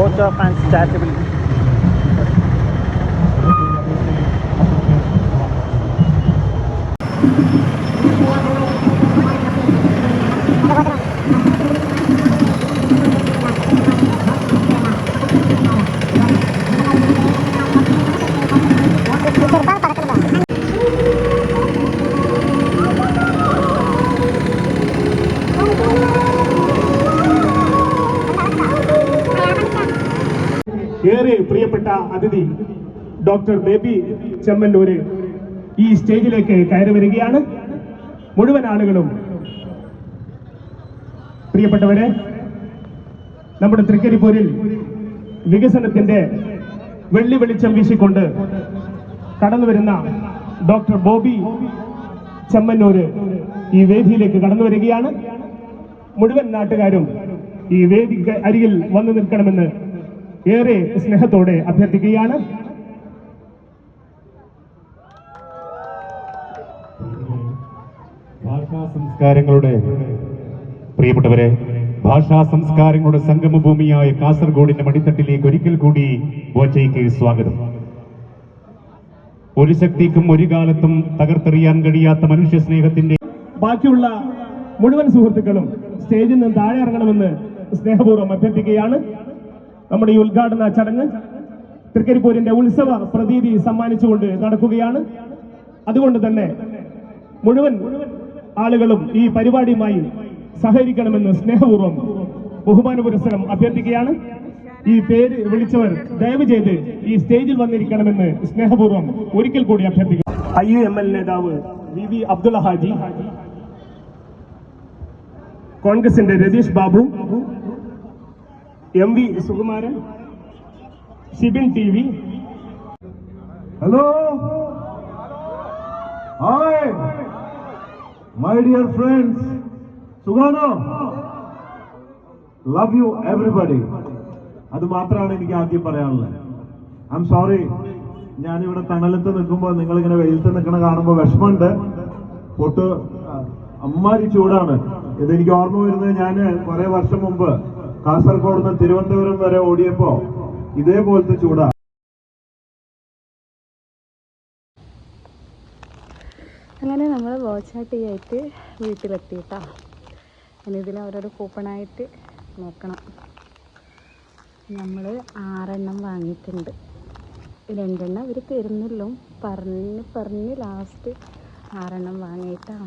both of and ഏറെ പ്രിയപ്പെട്ട അതിഥി ഡോക്ടർ ബേബി ചെമ്മന്നൂര് ഈ സ്റ്റേജിലേക്ക് കയറി വരികയാണ്. മുഴുവൻ ആളുകളും പ്രിയപ്പെട്ടവരെ നമ്മുടെ തൃക്കരിപ്പൂരിൽ വികസനത്തിന്റെ വെള്ളി വെളിച്ചം വീശിക്കൊണ്ട് കടന്നു വരുന്ന ഡോക്ടർ ബോബി ചെമ്മന്നൂര് ഈ വേദിയിലേക്ക് കടന്നു വരികയാണ്. മുഴുവൻ നാട്ടുകാരും ഈ വേദി അരികിൽ വന്നു നിൽക്കണമെന്ന് ഏറെ സ്നേഹത്തോടെ അഭ്യർത്ഥിക്കുകയാണ്. ഭാഷാ സംസ്കാരങ്ങളുടെ പ്രിയപ്പെട്ടവരെ ഭാഷാ സംസ്കാരങ്ങളുടെ സംഗമഭൂമിയായ കാസർഗോഡിന്റെ മടിത്തട്ടിലേക്ക് ഒരിക്കൽ കൂടി ബോച്ചയ്ക്ക് സ്വാഗതം. ഒരു ശക്തിക്കും ഒരു കാലത്തും തകർത്തെറിയാൻ കഴിയാത്ത മനുഷ്യ സ്നേഹത്തിന്റെ ബാക്കിയുള്ള മുഴുവൻ സുഹൃത്തുക്കളും സ്റ്റേജിൽ നിന്ന് താഴെ ഇറങ്ങണമെന്ന് സ്നേഹപൂർവം അഭ്യർത്ഥിക്കുകയാണ്. നമ്മുടെ ഈ ഉദ്ഘാടന ചടങ്ങ് തൃക്കരിപ്പൂരിന്റെ ഉത്സവ പ്രതീതി സമ്മാനിച്ചുകൊണ്ട് നടക്കുകയാണ്. അതുകൊണ്ട് തന്നെ മുഴുവൻ ആളുകളും ഈ പരിപാടിയുമായി സഹകരിക്കണമെന്ന് സ്നേഹപൂർവം ബഹുമാന പുരസ്സരം അഭ്യർത്ഥിക്കുകയാണ്. ഈ പേര് വിളിച്ചവർ ദയവ് ചെയ്ത് ഈ സ്റ്റേജിൽ വന്നിരിക്കണമെന്ന് സ്നേഹപൂർവം ഒരിക്കൽ കൂടി അഭ്യർത്ഥിക്കുന്നു. ഐ യു എം എൽ നേതാവ് വി വി അബ്ദുള്ള ഹാജി കോൺഗ്രസിന്റെ Ratheesh Babu M V Sukumaran Sibin T V hello hi my dear friends സുഖാണോ? ലവ് യു എവറിബഡി അത് മാത്രമാണ് എനിക്ക് ആദ്യം പറയാനുള്ളത്. ഐ എം സോറി ഞാനിവിടെ തണലത്ത് നിൽക്കുമ്പോൾ നിങ്ങളിങ്ങനെ വെയിലത്ത് നിൽക്കണ കാണുമ്പോൾ വിഷമമുണ്ട്. പൊട്ട് അമ്മാരി ചൂടാണ്. ഇതെനിക്ക് ഓർമ്മ വരുന്നത് ഞാൻ കുറേ വർഷം മുമ്പ്. കാസർഗോഡ് നിന്ന് തിരുവനന്തപുരം വരെ ഓടിയപ്പോ ഇതേപോലത്തെ ചൂടാ. അങ്ങനെ നമ്മൾ വാച്ചാട്ടിയായിട്ട് വീട്ടിലെത്തി വീട്ടിലെത്തിയിട്ടാ. ഇനി ഇതിൽ കൂപ്പൺ കൂപ്പണായിട്ട് നോക്കണം. നമ്മൾ ആറെണ്ണം വാങ്ങിയിട്ടുണ്ട്. രണ്ടെണ്ണം അവർ തരുന്നില്ലോ പറഞ്ഞ് പറഞ്ഞ് ലാസ്റ്റ് ആറെണ്ണം വാങ്ങിയിട്ടാ.